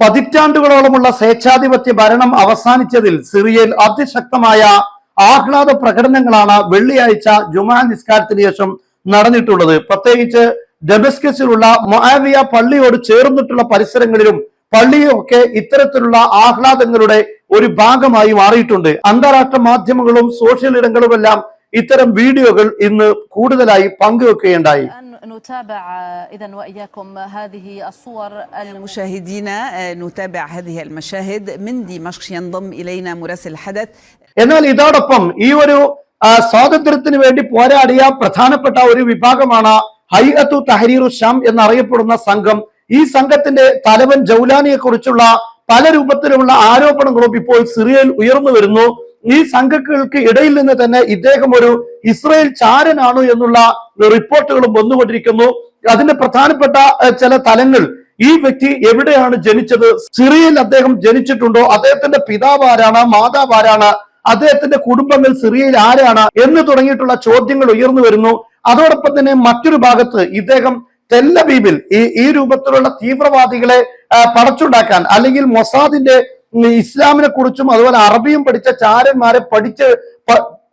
പതിറ്റാണ്ടുകളോളമുള്ള സ്വേച്ഛാധിപത്യ ഭരണം അവസാനിച്ചതിൽ സിറിയയിൽ അതിശക്തമായ ആഹ്ലാദ പ്രകടനങ്ങളാണ് വെള്ളിയാഴ്ച ജുമാ നിസ്കാരത്തിന് ശേഷം നടന്നിട്ടുള്ളത്. പ്രത്യേകിച്ച് ഡെബസ്കസിലുള്ള മൊആവിയ പള്ളിയോട് ചേർന്നിട്ടുള്ള പരിസരങ്ങളിലും പള്ളിയൊക്കെ ഇത്തരത്തിലുള്ള ആഹ്ലാദങ്ങളുടെ ഒരു ഭാഗമായി മാറിയിട്ടുണ്ട്. അന്താരാഷ്ട്ര മാധ്യമങ്ങളും സോഷ്യൽ ഇടങ്ങളുമെല്ലാം ഇത്തരം വീഡിയോകൾ ഇന്ന് കൂടുതലായി പങ്കുവെക്കുകയുണ്ടായി. نتابع إذا وإياكم هذه الصور الم- مشاهدينا آه، نتابع هذه المشاهد من دمشق ينضم إلينا مراسل الحدث എന്നാൽ ഇതോടൊപ്പം ഈ ഒരു ആ, സ്വാതന്ത്ര്യത്തിന് വേണ്ടി പോരാടിയ പ്രധാനപ്പെട്ട ഒരു വിഭാഗമാണ് ഹൈഅത്തു തഹരീറു ഷാം എന്നറിയപ്പെടുന്ന സംഘം ഈ സംഘത്തിന്റെ തലവൻ ജൗലാനിയെ കുറിച്ചുള്ള പല രൂപത്തിലുമുള്ള ആരോപണങ്ങളും ഇപ്പോൾ സിറിയയിൽ ഉയർന്നു വരുന്നു ഈ സംഘങ്ങൾക്ക് ഇടയിൽ നിന്ന് തന്നെ ഇദ്ദേഹം ഒരു ഇസ്രയേൽ ചാരനാണോ എന്നുള്ള റിപ്പോർട്ടുകളും വന്നുകൊണ്ടിരിക്കുന്നു. അതിന്റെ പ്രധാനപ്പെട്ട ചില തലങ്ങൾ ഈ വ്യക്തി എവിടെയാണ് ജനിച്ചത്? സിറിയയിൽ അദ്ദേഹം ജനിച്ചിട്ടുണ്ടോ? അദ്ദേഹത്തിന്റെ പിതാവ് ആരാണ്? മാതാവ് ആരാണ്? അദ്ദേഹത്തിന്റെ കുടുംബങ്ങൾ സിറിയയിൽ ആരാണ്? എന്ന് തുടങ്ങിയിട്ടുള്ള ചോദ്യങ്ങൾ ഉയർന്നു വരുന്നു. അതോടൊപ്പം തന്നെ മറ്റൊരു ഭാഗത്ത് ഇദ്ദേഹം തെല്ലബീബിൽ ഈ ഈ രൂപത്തിലുള്ള തീവ്രവാദികളെ പടച്ചുണ്ടാക്കാൻ അല്ലെങ്കിൽ മൊസാദിന്റെ ഇസ്ലാമിനെ കുറിച്ചും അതുപോലെ അറബിയും പഠിച്ച ചാരന്മാരെ പഠിച്ച്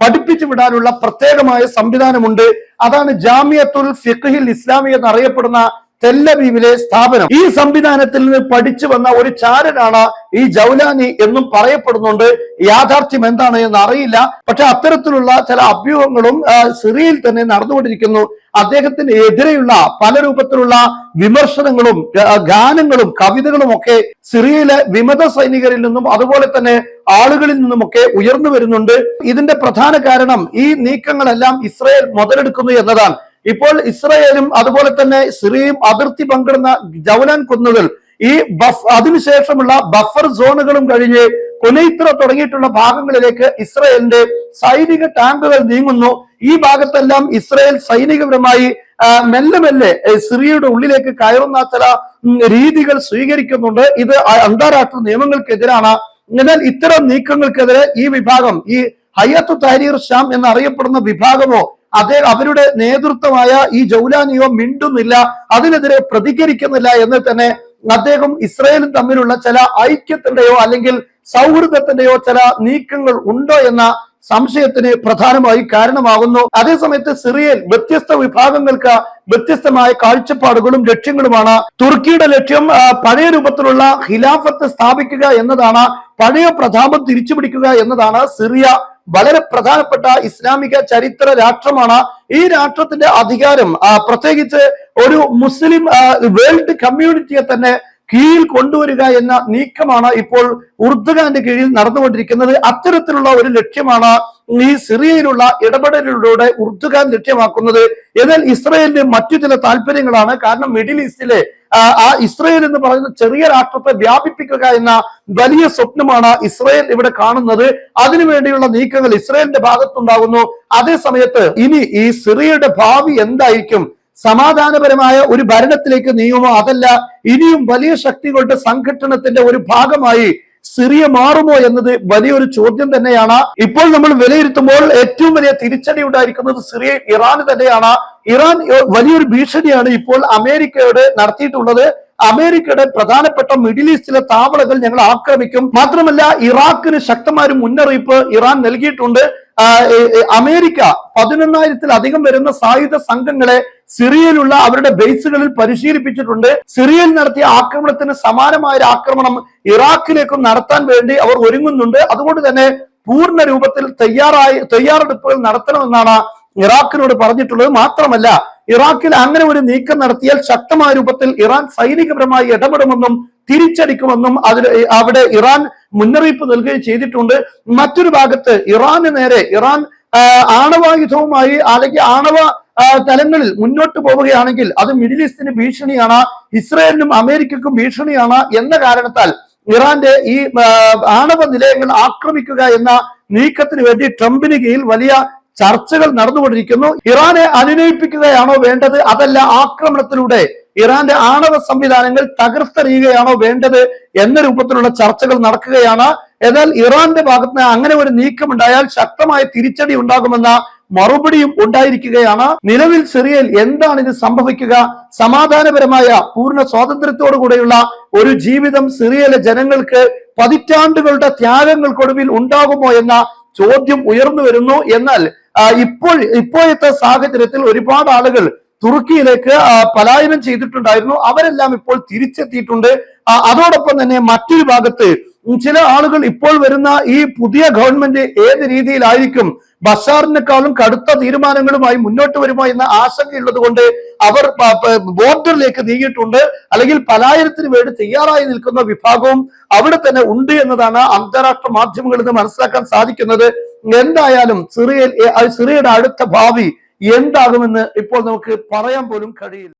പഠിപ്പിച്ചു വിടാനുള്ള പ്രത്യേകമായ സംവിധാനമുണ്ട്. അതാണ് ജാമിയത്തുൽ ഫിഖ്ഹിൽ ഇസ്ലാമി എന്നറിയപ്പെടുന്ന തെല്ലബീബിലെ സ്ഥാപനം. ഈ സംവിധാനത്തിൽ നിന്ന് പഠിച്ചു വന്ന ഒരു ചാരനാണ് ഈ ജൗലാനി എന്നും പറയപ്പെടുന്നുണ്ട്. യാഥാർത്ഥ്യം എന്താണ് എന്ന് അറിയില്ല. പക്ഷെ അത്തരത്തിലുള്ള ചില അഭ്യൂഹങ്ങളും സിറിയയിൽ തന്നെ നടന്നുകൊണ്ടിരിക്കുന്നു. അദ്ദേഹത്തിന് എതിരെയുള്ള പല രൂപത്തിലുള്ള വിമർശനങ്ങളും ഗാനങ്ങളും കവിതകളും ഒക്കെ സിറിയയിലെ വിമത സൈനികരിൽ നിന്നും അതുപോലെ തന്നെ ആളുകളിൽ നിന്നുമൊക്കെ ഉയർന്നു വരുന്നുണ്ട്. ഇതിന്റെ പ്രധാന കാരണം ഈ നീക്കങ്ങളെല്ലാം ഇസ്രയേൽ മുതലെടുക്കുന്നു എന്നതാണ്. ഇപ്പോൾ ഇസ്രയേലും അതുപോലെ തന്നെ സിറിയയും അതിർത്തി പങ്കിടുന്ന ജൗലാൻ കുന്നുകൾ ഈ ബഫ് അതിനുശേഷമുള്ള ബഫർ സോണുകളും കഴിഞ്ഞ് കൊനൈത്ര തുടങ്ങിയിട്ടുള്ള ഭാഗങ്ങളിലേക്ക് ഇസ്രയേലിന്റെ സൈനിക ടാങ്കുകൾ നീങ്ങുന്നു. ഈ ഭാഗത്തെല്ലാം ഇസ്രയേൽ സൈനികപരമായി മെല്ലെ മെല്ലെ സിറിയയുടെ ഉള്ളിലേക്ക് കയറുന്ന ചില രീതികൾ സ്വീകരിക്കുന്നുണ്ട്. ഇത് അന്താരാഷ്ട്ര നിയമങ്ങൾക്കെതിരാണ്. എന്നാൽ ഇത്തരം നീക്കങ്ങൾക്കെതിരെ ഈ വിഭാഗം ഈ ഹയ്യത്ത് താരീർ ഷാം എന്നറിയപ്പെടുന്ന വിഭാഗമോ അതേ അവരുടെ നേതൃത്വമായ ഈ ജൗലാനിയോ മിണ്ടുന്നില്ല അതിനെതിരെ പ്രതികരിക്കുന്നില്ല എന്ന് തന്നെ അദ്ദേഹം ഇസ്രയേലും തമ്മിലുള്ള ചില ഐക്യത്തിന്റെയോ അല്ലെങ്കിൽ സൗഹൃദത്തിന്റെയോ ചില നീക്കങ്ങൾ ഉണ്ടോ എന്ന സംശയത്തിന് പ്രധാനമായി കാരണമാകുന്നു. അതേസമയത്ത് സിറിയയിൽ വ്യത്യസ്ത വിഭാഗങ്ങൾക്ക് വ്യത്യസ്തമായ കാഴ്ചപ്പാടുകളും ലക്ഷ്യങ്ങളുമാണ്. തുർക്കിയുടെ ലക്ഷ്യം പഴയ രൂപത്തിലുള്ള ഖിലാഫത്ത് സ്ഥാപിക്കുക എന്നതാണ് പഴയ പ്രതാപം തിരിച്ചുപിടിക്കുക എന്നതാണ് സിറിയ വളരെ പ്രധാനപ്പെട്ട ഇസ്ലാമിക ചരിത്ര രാഷ്ട്രമാണ്. ഈ രാഷ്ട്രത്തിന്റെ അധികാരം പ്രത്യേകിച്ച് ഒരു മുസ്ലിം വേൾഡ് കമ്മ്യൂണിറ്റിയെ തന്നെ കീഴിൽ കൊണ്ടുവരിക എന്ന നീക്കമാണ് ഇപ്പോൾ ഉർദുഖാന്റെ കീഴിൽ നടന്നുകൊണ്ടിരിക്കുന്നത്. അത്തരത്തിലുള്ള ഒരു ലക്ഷ്യമാണ് ഈ സിറിയയിലുള്ള ഇടപെടലിലൂടെ ഉർദുഖാൻ ലക്ഷ്യമാക്കുന്നത്. എന്നാൽ ഇസ്രയേലിന് മറ്റു ചില താല്പര്യങ്ങളാണ്. കാരണം മിഡിൽ ഈസ്റ്റിലെ ആ, ഇസ്രയേൽ എന്ന് പറയുന്ന ചെറിയ രാഷ്ട്രത്തെ വ്യാപിപ്പിക്കുക എന്ന വലിയ സ്വപ്നമാണ് ഇസ്രയേൽ ഇവിടെ കാണുന്നത്. അതിനുവേണ്ടിയുള്ള നീക്കങ്ങൾ ഇസ്രയേലിന്റെ ഭാഗത്തുണ്ടാകുന്നു. അതേ സമയത്ത് ഇനി ഈ സിറിയയുടെ ഭാവി എന്തായിരിക്കും? സമാധാനപരമായ ഒരു ഭരണത്തിലേക്ക് നീങ്ങുമോ? അതല്ല ഇനിയും വലിയ ശക്തികളുടെ സംഘടനത്തിന്റെ ഒരു ഭാഗമായി സിറിയ മാറുമോ എന്നത് വലിയൊരു ചോദ്യം തന്നെയാണ്. ഇപ്പോൾ നമ്മൾ വിലയിരുത്തുമ്പോൾ ഏറ്റവും വലിയ തിരിച്ചടി ഉണ്ടായിരിക്കുന്നത് സിറിയ ഇറാന് തന്നെയാണ്. ഇറാൻ വലിയൊരു ഭീഷണിയാണ് ഇപ്പോൾ അമേരിക്കയോട് നടത്തിയിട്ടുള്ളത്. അമേരിക്കയുടെ പ്രധാനപ്പെട്ട മിഡിൽ ഈസ്റ്റിലെ താവളകൾ ഞങ്ങൾ ആക്രമിക്കും. മാത്രമല്ല ഇറാഖിന് ശക്തമായ ഒരു മുന്നറിയിപ്പ് ഇറാൻ നൽകിയിട്ടുണ്ട്. അമേരിക്ക പതിനൊന്നായിരത്തിലധികം വരുന്ന സായുധ സംഘങ്ങളെ സിറിയയിലുള്ള അവരുടെ ബേസുകളിൽ പരിശീലിപ്പിച്ചിട്ടുണ്ട്. സിറിയയിൽ നടത്തിയ ആക്രമണത്തിന് സമാനമായ ഒരു ആക്രമണം ഇറാഖിലേക്കും നടത്താൻ വേണ്ടി അവർ ഒരുങ്ങുന്നുണ്ട്. അതുകൊണ്ട് തന്നെ പൂർണ രൂപത്തിൽ തയ്യാറായി തയ്യാറെടുപ്പുകൾ നടത്തണമെന്നാണ് ഇറാഖിനോട് പറഞ്ഞിട്ടുള്ളത്. മാത്രമല്ല ഇറാഖിൽ അങ്ങനെ ഒരു നീക്കം നടത്തിയാൽ ശക്തമായ രൂപത്തിൽ ഇറാൻ സൈനികപരമായി ഇടപെടുമെന്നും തിരിച്ചടിക്കുമെന്നും അതിൽ അവിടെ ഇറാൻ മുന്നറിയിപ്പ് നൽകുകയും ചെയ്തിട്ടുണ്ട്. മറ്റൊരു ഭാഗത്ത് ഇറാന് നേരെ ഇറാൻ ആണവായുധവുമായി അല്ലെങ്കിൽ ആണവ തലങ്ങളിൽ മുന്നോട്ട് പോവുകയാണെങ്കിൽ അത് മിഡിൽ ഈസ്റ്റിന് ഭീഷണിയാണ് ഇസ്രയേലിനും അമേരിക്കക്കും ഭീഷണിയാണ് എന്ന കാരണത്താൽ ഇറാന്റെ ഈ ആണവ നിലയങ്ങൾ ആക്രമിക്കുക എന്ന നീക്കത്തിന് വേണ്ടി ട്രംപിന് കീഴിൽ വലിയ ചർച്ചകൾ നടന്നുകൊണ്ടിരിക്കുന്നു. ഇറാനെ അനുനയിപ്പിക്കുകയാണോ വേണ്ടത്? അതല്ല ആക്രമണത്തിലൂടെ ഇറാന്റെ ആണവ സംവിധാനങ്ങൾ തകർത്തെറിയുകയാണോ വേണ്ടത് എന്ന രൂപത്തിലുള്ള ചർച്ചകൾ നടക്കുകയാണ്. എന്നാൽ ഇറാന്റെ ഭാഗത്ത് അങ്ങനെ ഒരു നീക്കമുണ്ടായാൽ ശക്തമായ തിരിച്ചടി ഉണ്ടാകുമെന്ന മറുപടിയും ഉണ്ടായിരിക്കുകയാണ്. നിലവിൽ സിറിയയിൽ എന്താണ് ഇത് സംഭവിക്കുക? സമാധാനപരമായ പൂർണ സ്വാതന്ത്ര്യത്തോടു കൂടെയുള്ള ഒരു ജീവിതം സിറിയയിലെ ജനങ്ങൾക്ക് പതിറ്റാണ്ടുകളുടെ ത്യാഗങ്ങൾക്കൊടുവിൽ ഉണ്ടാകുമോ എന്ന ചോദ്യം ഉയർന്നു വരുന്നു. എന്നാൽ ഇപ്പോൾ ഇപ്പോഴത്തെ സാഹചര്യത്തിൽ ഒരുപാട് ആളുകൾ തുർക്കിയിലേക്ക് പലായനം ചെയ്തിട്ടുണ്ടായിരുന്നു. അവരെല്ലാം ഇപ്പോൾ തിരിച്ചെത്തിയിട്ടുണ്ട്. അതോടൊപ്പം തന്നെ മറ്റൊരു ഭാഗത്ത് ചില ആളുകൾ ഇപ്പോൾ വരുന്ന ഈ പുതിയ ഗവൺമെന്റ് ഏത് രീതിയിലായിരിക്കും? ബസാറിനെക്കാളും കടുത്ത തീരുമാനങ്ങളുമായി മുന്നോട്ട് വരുമോ എന്ന ആശങ്കയുള്ളത് കൊണ്ട് അവർ ബോർഡറിലേക്ക് നീങ്ങിയിട്ടുണ്ട്. അല്ലെങ്കിൽ പലായനത്തിന് വേണ്ടി തയ്യാറായി നിൽക്കുന്ന വിഭാഗവും അവിടെ തന്നെ ഉണ്ട് എന്നതാണ് അന്താരാഷ്ട്ര മാധ്യമങ്ങളിൽ നിന്ന് മനസ്സിലാക്കാൻ സാധിക്കുന്നത്. എന്തായാലും സിറിയയിൽ സിറിയയുടെ അടുത്ത ഭാവി എന്താകുമെന്ന് ഇപ്പോൾ നമുക്ക് പറയാൻ പോലും കഴിയില്ല.